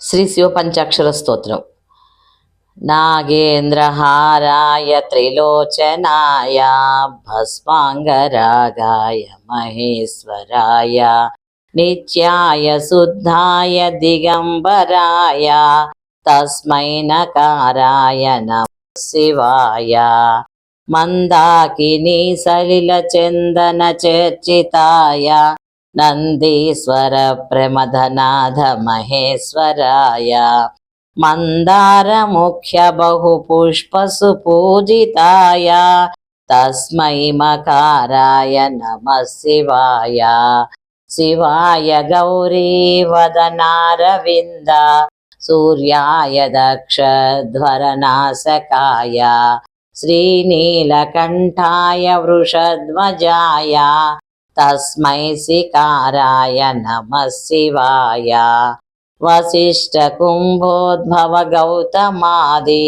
శ్రీ శివ పంచాక్షర స్తోత్రం. నాగేంద్రహారాయ త్రిలోచనాయ భస్మాంగరాగాయ మహేశ్వరాయ నిత్యాయ శుద్ధాయ దిగంబరాయ తస్మై నకారాయ నమ శివాయ. మందాకిని సలిల చందన చర్చితాయ నందీశ్వర ప్రమథనాథ మహేశ్వరాయ మందార ముఖ్య బహు పుష్పసు పూజితాయ తస్మై మకారాయ నమ శివాయ శివాయ గౌరీ వదనారవింద సూర్యాయ దక్షధ్వరనాశకాయ శ్రీనీలకంఠాయ వృషధ్వజాయ తస్మై శికారాయ నమ శివాయ వశిష్ట కుంభోద్భవ గౌతమాది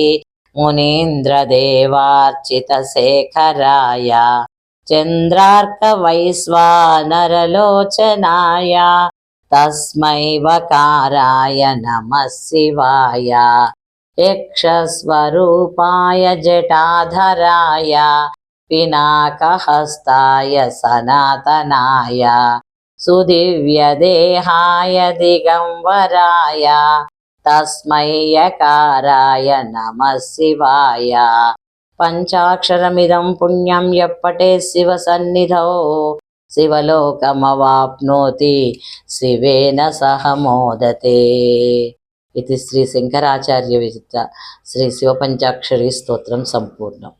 మునీంద్రదేవార్చిత శేఖరాయ చంద్రార్క వైశ్వానరలోచనాయ తస్మై వకారాయ నమ శివాయ యక్షస్వరూపాయ జటాధరాయ పినాకహస్తాయ సనాతనాయ సుదివ్యదేహాయ దిగంబరాయ తస్మై యకారాయ నమ శివాయ పంచాక్షరమిదం పుణ్యం ఎప్పటే శివ సన్నిధౌ శివలోకమవాప్నోతి శివేన సహ మోదతే ఇది శ్రీ శంకరాచార్య విజిత శ్రీ శివపంచాక్షరి స్తోత్రం సంపూర్ణం